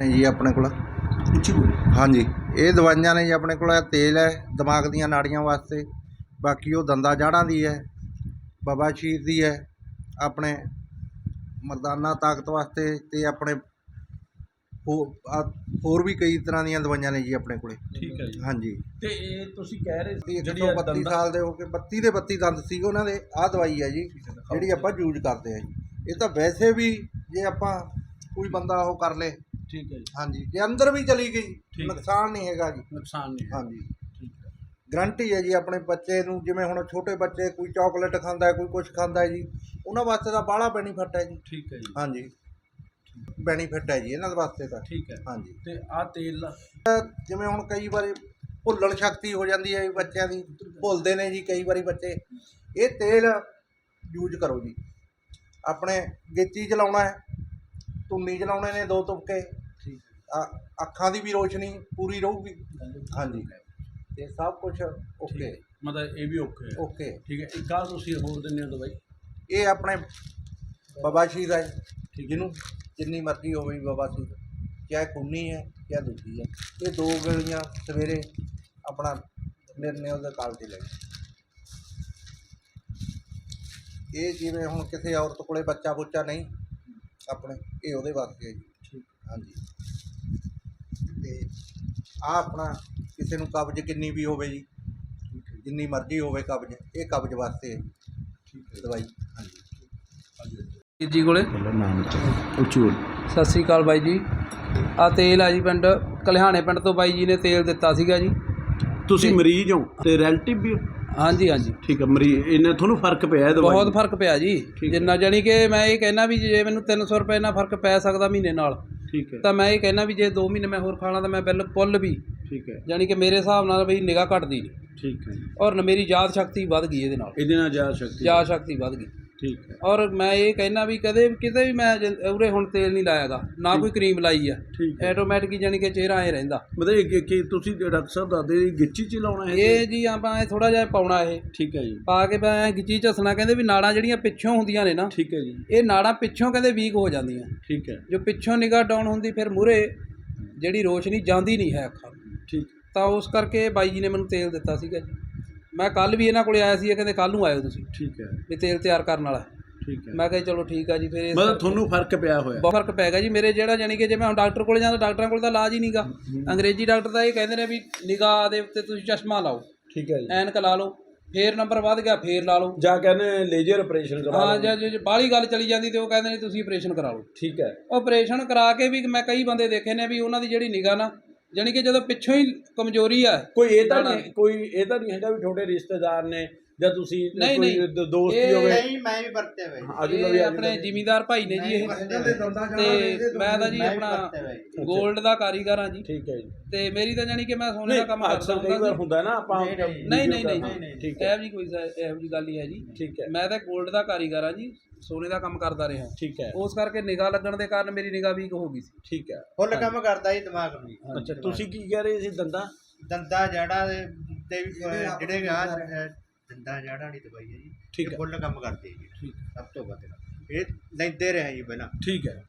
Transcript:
ਨੇ ਜੀ ਆਪਣੇ ਕੋਲ। ਉੱਚੀ ਬੋਲੋ ਹਾਂਜੀ। ਇਹ ਦਵਾਈਆਂ ਨੇ ਜੀ ਆਪਣੇ ਕੋਲ ਇਹ ਤੇਲ ਹੈ ਦਿਮਾਗ ਦੀਆਂ ਨਾੜੀਆਂ ਵਾਸਤੇ। ਬਾਕੀ ਉਹ ਦੰਦਾਂ ਜਾੜਾਂ ਦੀ ਹੈ ਬਾਬਾ ਸ਼ੀਰ ਦੀ ਹੈ ਆਪਣੇ ਮਰਦਾਨਾ ਤਾਕਤ ਵਾਸਤੇ ਤੇ ਆਪਣੇ ਆ ਹੋਰ ਵੀ ਕਈ ਤਰ੍ਹਾਂ ਦੀਆਂ ਦਵਾਈਆਂ ਨੇ ਜੀ ਆਪਣੇ ਕੋਲੇ। ਠੀਕ ਹੈ ਜੀ। ਹਾਂਜੀ। ਤੇ ਇਹ ਤੁਸੀਂ ਕਹਿ ਰਹੇ ਸੀ ਜਿਹੜੀ ਇਹ 32 ਦੰਦਾਂ- ਸਾਲ ਦੇ ਹੋ ਕੇ 32 ਦੇ 32 ਦੰਦ ਸੀ ਉਹਨਾਂ ਦੇ ਆਹ ਦਵਾਈ ਹੈ ਜੀ ਜਿਹੜੀ ਆਪਾਂ ਯੂਜ਼ ਕਰਦੇ ਆ ਜੀ। ਇਹ ਤਾਂ ਵੈਸੇ ਵੀ ਜੇ ਆਪਾਂ ਕੋਈ ਬੰਦਾ ਉਹ ਕਰ ਲੇ ਠੀਕ ਹੈ ਜੀ। ਹਾਂਜੀ ਜੇ ਅੰਦਰ ਵੀ ਚਲੀ ਗਈ। ਨੁਕਸਾਨ ਨਹੀਂ ਹੈਗਾ ਜੀ। ਨੁਕਸਾਨ ਨਹੀਂ ਹਾਂਜੀ। ਗਰੰਟੀ ਹੈ ਜੀ ਆਪਣੇ ਬੱਚੇ ਨੂੰ ਜਿਵੇਂ ਹੁਣ ਛੋਟੇ ਬੱਚੇ ਕੋਈ ਚਾਕਲੇਟ ਖਾਂਦਾ ਹੈ ਕੋਈ ਕੁਝ ਖਾਂਦਾ ਹੈ ਜੀ ਉਹਨਾਂ ਵਾਸਤੇ ਤਾਂ ਬਾਹਲਾ ਬੈਨੀਫਿਟ ਹੈ ਜੀ। ਠੀਕ ਹੈ ਜੀ। ਹਾਂਜੀ। ਬੈਨੀਫਿਟ ਹੈ ਜੀ ਇਹਨਾਂ ਦੇ ਵਾਸਤੇ ਤਾਂ। ਠੀਕ ਹੈ। ਹਾਂਜੀ। ਤੇ ਆਹ ਤੇਲ ਜਿਵੇਂ ਹੁਣ ਕਈ ਵਾਰੀ ਭੁੱਲਣ ਸ਼ਕਤੀ ਹੋ ਜਾਂਦੀ ਹੈ ਬੱਚਿਆਂ ਦੀ ਭੁੱਲਦੇ ਨੇ ਜੀ ਕਈ ਵਾਰੀ ਬੱਚੇ। ਇਹ ਤੇਲ ਯੂਜ਼ ਕਰੋ ਜੀ। ਆਪਣੇ ਗੇਚੀ ਚਲਾਉਣਾ ਹੈ ਧੁੰਨੀ ਚਲਾਉਣੇ ਨੇ ਦੋ ਤੁਪਕੇ। ਅ- ਅੱਖਾਂ ਦੀ ਵੀ ਰੋਸ਼ਨੀ ਪੂਰੀ ਰਹੂਗੀ? ਹੈ ਹਾਂਜੀ। ਤੇ ਸਭ ਕੁਝ ਓਕੇ ਮਤਲਬ ਇਹ ਵੀ ਓਕੇ ਹੈ। ਓਕੇ ਠੀਕ ਹੈ। ਇੱਕ ਆਹ ਤੁਸੀਂ ਹੋਰ ਦਿੰਦੇ ਹੋ ਦਵਾਈ ਇਹ ਆਪਣੇ ਬਾਬਾ ਸ਼ਹੀਦ ਹੈ। ਠੀਕ ਜਿਹਨੂੰ ਜਿੰਨੀ ਮਰਜ਼ੀ ਹੋਵੇ ਬਾਬਾ ਸ਼ਹੀਦ ਚਾਹੇ ਖੂਨੀ ਹੈ ਚਾਹੇ ਦੂਜੀ ਹੈ। ਇਹ ਦੋ ਗਲੀਆਂ ਸਵੇਰੇ ਆਪਣਾ ਨਿਰਣੇ ਉਹਦੇ ਕਾਲਜ ਲੈ ਇਹ ਜਿਵੇਂ ਹੁਣ ਕਿਸੇ ਔਰਤ ਕੋਲੇ ਬੱਚਾ ਬੁੱਚਾ ਨਹੀਂ ਆਪਣੇ ਇਹ ਉਹਦੇ ਵਾਸਤੇ ਹੈ ਜੀ। ਠੀਕ। ਹਾਂਜੀ। ਤੇ ਆ ਆਪਣਾ ਕਿਸੇ ਨੂੰ ਕਬਜ਼ ਕਿੰਨੀ ਵੀ ਹੋਵੇ ਜੀ ਜਿੰਨੀ ਮਰਜ਼ੀ ਹੋਵੇ ਕਬਜ਼ ਇਹ ਕਬਜ਼ ਵਾਸਤੇ ਦਵਾਈ। ਹਾਂਜੀ। ਜੀ ਕੋਲੇ। ਨਾਮ ਉੱਚੀ ਬੋਲ ਸਤਿ ਸ੍ਰੀ ਅਕਾਲ ਬਾਈ ਜੀ। ਆ ਤੇਲ ਆ ਜੀ ਪਿੰਡ ਕਲਿਹਾਣੇ ਪਿੰਡ ਤੋਂ ਬਾਈ ਜੀ ਨੇ ਤੇਲ ਦਿੱਤਾ ਸੀਗਾ ਜੀ। ਤੁਸੀਂ ਮਰੀਜ਼ ਹੋ ਤੇ ਰਿਲੇਟਿਵ ਵੀ ਹੋ? ਹਾਂਜੀ ਹਾਂਜੀ। ਠੀਕ ਹੈ ਮਰੀਜ਼ ਇਹਨੇ ਤੁਹਾਨੂੰ ਫ਼ਰਕ ਪਿਆ ਹੈ ਦਵਾਈ? ਬਹੁਤ ਫ਼ਰਕ ਪਿਆ ਜੀ। ਠੀਕ ਹੈ। ਜਿੰਨਾ ਜਾਣੀ ਕਿ ਮੈਂ ਇਹ ਕਹਿਣਾ ਵੀ ਜੇ ਮੈਨੂੰ 300 ਰੁਪਏ ਨਾਲ ਫ਼ਰਕ ਪੈ ਸਕਦਾ ਮਹੀਨੇ ਨਾਲ ਠੀਕ ਹੈ। ਤਾਂ ਮੈਂ ਇਹ ਕਹਿਣਾ ਵੀ ਜੇ 2 ਮਹੀਨੇ ਮੈਂ ਹੋਰ ਖਾਣਾ ਤਾਂ ਮੈਂ ਬਿਲਕੁਲ ਵੀ। ਠੀਕ ਹੈ। ਜਾਣੀ ਕਿ ਮੇਰੇ ਹਿਸਾਬ ਨਾਲ ਬਈ ਨਿਗਾਹ ਘਟਦੀ ਨਹੀਂ। ਠੀਕ ਹੈ। ਔਰ ਮੇਰੀ ਯਾਦ ਸ਼ਕਤੀ ਵੱਧ ਗਈ ਇਹਦੇ ਨਾਲ। ਇਹਦੇ ਨਾਲ ਜ਼ਿਆਦਾ ਸ਼ਕਤੀ। ਯਾਦ ਸ਼ਕਤੀ ਵੱਧ ਗਈ। ਠੀਕ ਹੈ। ਔਰ ਮੈਂ ਇਹ ਕਹਿਣਾ ਵੀ ਕਦੇ ਕਿਤੇ ਵੀ ਮੈਂ ਜਿੰ- ਉਰੇ ਹੁਣ ਤੇਲ ਨਹੀਂ ਲਾਇਆਗਾ ਨਾ ਕੋਈ ਕਰੀਮ ਲਾਈ ਆ। ਠੀਕ ਹੈ। ਆਟੋਮੈਟਿਕ ਹੀ ਜਾਣੀ ਕਿ ਚਿਹਰਾ ਐ ਰਹਿੰਦਾ। ਮਤਲਬ ਇਹ ਕਿ- ਕਿ ਤੁਸੀਂ ਡਾਕਟਰ ਸਾਹਿਬ ਦੱਸਦੇ ਜੀ ਗਿੱਚੀ ਚ ਲਾਉਣਾ ਹੈ ਇਹ ਜੀ ਆਪਾਂ ਇਹ ਥੋੜਾ ਜਿਹਾ ਪਾਉਣਾ ਇਹ। ਠੀਕ ਹੈ ਜੀ। ਪਾ ਕੇ ਮੈਂ ਗਿੱਚੀ ਝੱਸਣਾ ਕਹਿੰਦੇ ਵੀ ਨਾੜਾਂ ਜਿਹੜੀਆਂ ਪਿੱਛੋਂ ਹੁੰਦੀਆਂ ਨੇ ਨਾ ਠੀਕ ਹੈ ਜੀ। ਇਹ ਨਾੜਾਂ ਪਿੱਛੋਂ ਕਹਿੰਦੇ ਵੀਕ ਹੋ ਜਾਂਦੀਆਂ। ਠੀਕ ਹੈ। ਜੋ ਪਿੱਛੋਂ ਨਿਗਾਹ ਡਾਊਨ ਹੁੰਦੀ ਫਿਰ ਮੂਰੇ ਜਿਹੜੀ ਰੋਸ਼ਨੀ ਜਾਂਦੀ ਨਹੀਂ ਹੈ ਅੱਖਾਂ ਨੂੰ। ਠੀਕ। ਤਾਂ ਉਸ ਕਰਕੇ ਬਾਈ ਜੀ ਨੇ ਮੈਨੂੰ ਤੇਲ ਦਿੱਤਾ ਸੀਗਾ ਜੀ। ਮੈਂ ਕੱਲ ਵੀ ਇਹਨਾਂ ਕੋਲੇ ਆਇਆ ਸੀ ਇਹ ਕਹਿੰਦੇ ਕੱਲ ਨੂੰ ਆਇਓ ਤੁਸੀਂ। ਠੀਕ ਹੈ। ਵੀ ਤੇਲ ਤਿਆਰ ਕਰਨ ਵਾਲਾ। ਹੈ। ਠੀਕ ਹੈ। ਮੈਂ ਕਿਹਾ ਚਲੋ ਠੀਕ ਆ ਜੀ ਫਿਰ ਇਸ ਮਤਲਬ ਤੁਹਾਨੂੰ ਫ਼ਰਕ ਪਿਆ ਹੋਇਆ। ਬਹੁਤ ਫ਼ਰਕ ਪੈ ਗਿਆ ਜੀ ਮੇਰੇ ਜਿਹੜਾ ਜਾਨੀ ਕਿ ਜੇ ਮੈਂ ਹੁਣ ਡਾਕਟਰ ਕੋਲ ਜਾਂਦਾ ਡਾਕਟਰਾਂ ਕੋਲ ਤਾਂ ਇਲਾਜ ਹੀ ਨਹੀਂਗਾ। ਅੰਗਰੇਜ਼ੀ ਡਾਕਟਰ ਤਾਂ ਇਹ ਕਹਿੰਦੇ ਨੇ ਵੀ ਨਿਗਾਹ ਦੇ ਉੱਤੇ ਤੁਸੀਂ ਚਸ਼ਮਾ ਲਾਓ। ਠੀਕ ਹੈ ਜੀ। ਐਨਕ ਲਾ ਲਓ ਫੇਰ ਨੰਬਰ ਵੱਧ ਗਿਆ ਫੇਰ ਲਾ ਲਓ। ਜਾਂ ਕਹਿੰਦੇ ਲੇਜ਼ਰ ਆਪਰੇਸ਼ਨ ਕਰਾ ਹਾਂ ਲਓ ਜੇ ਜੇ ਬਾਹਲੀ ਗੱਲ ਚਲੀ ਜਾਂਦੀ ਤੇ ਉਹ ਕਹਿੰਦੇ ਨੇ ਤੁਸੀਂ ਆਪਰੇਸ਼ਨ ਕਰਾ ਲਓ। ਠੀਕ ਹੈ। ਆਪਰੇਸ਼ਨ ਕਰਾ ਕੇ ਵੀ ਮੈਂ ਕਈ ਬੰਦੇ ਦੇਖੇ ਨੇ ਵੀ ਉਹਨਾਂ ਦੀ ਜਿਹੜੀ ਨਿਗਾਹ ਨਾ ਜਾਣੀ ਕਿ ਜਦੋਂ ਪਿੱਛੋਂ ਹੀ ਕਮਜ਼ੋਰੀ ਆ ਕੋਈ ਇਹ ਤਾਂ। ਨਹੀਂ ਕੋਈ ਇਹ ਤਾਂ ਨਹੀਂ ਹੈਗਾ ਵੀ ਤੁਹਾਡੇ ਰਿਸ਼ਤੇਦਾਰ ਨੇ ਜਾਂ ਤੁਸੀਂ ਕੋਈ ਦੋਸਤ ਹੀ ਇਹ- ਹੋਵੇ। ਨਹੀਂ ਮੈਂ ਵੀ ਵਰਤੇ ਹੋਏ। ਹਾਂ, ਜੀ, ਆਜੋ ਆਪਣੇ। ਜ਼ਿਮੀਂਦਾਰ ਭਾਈ ਨੇ ਜੀ ਇਹ। ਤੇ ਮੈਂ ਤਾਂ ਜੀ ਆਪਣਾ ਵਰਤੇ ਹੋਏ। 골ਡ ਦਾ ਕਾਰੀਗਰ ਹਾਂ ਜੀ। ਠੀਕ ਹੈ ਜੀ। ਤੇ ਮੇਰੀ ਤਾਂ ਜਾਣੀ ਕਿ ਮੈਂ ਸੋਨੇ ਦਾ ਕੰਮ ਕਰਦਾ ਅਕਸਰ ਕਈ ਹੁੰਦਾ ਵਾਰ ਸੀ ਹੁੰਦਾ ਨਾ ਆਪਾਂ ਨਹੀਂ, ਨਹੀਂ, ਨਹੀਂ। ਠੀਕ ਹੈ। ਵੀ ਕੋਈ ਇਹੋ ਜੀ ਗੱਲ ਹੀ ਹੈ ਜੀ। ਠੀਕ ਹੈ। ਮੈਂ ਤਾਂ 골ਡ ਦਾ ਕਾਰੀਗਰ ਹਾਂ ਜੀ। ਸੋਨੇ ਦਾ ਕੰਮ ਕਰਦਾ ਰਿਹਾ। ਠੀਕ ਹੈ। ਉਸ ਕਰਕੇ ਨਿਗਾਹ ਲੱਗਣ ਦੇ ਕਾਰਨ ਮੇਰੀ ਨਿਗਾਹ ਵੀਕ ਹੋ ਗਈ ਸੀ। ਠੀਕ ਹੈ। ਫੁੱਲ ਕੰਮ ਕਰਦਾ ਜੀ ਦਿਮਾਗ ਨੂੰ ਜੀ। ਅੱਛਾ ਤੁਸੀਂ ਕੀ ਕਹਿ ਰਹੇ ਸੀ ਦੰਦਾਂ? ਦੰਦਾਂ ਜੜਾ ਦੇ ਤੇ ਵੀ ਜਿਹੜੇ ਆ ਦੰਦਾਂ ਜੜਾ ਵਾਲੀ ਦਵਾਈ ਹੈ ਜੀ। ਠੀਕ ਹੈ। ਫੁੱਲ ਕੰਮ ਕਰਦੀ ਹੈ ਜੀ। ਠੀਕ ਸਭ ਤੋਂ ਵੱਧ। ਇਹ ਲੈਂਦੇ ਰਹੇ ਜੀ ਪਹਿਲਾਂ। ਠੀਕ ਹੈ।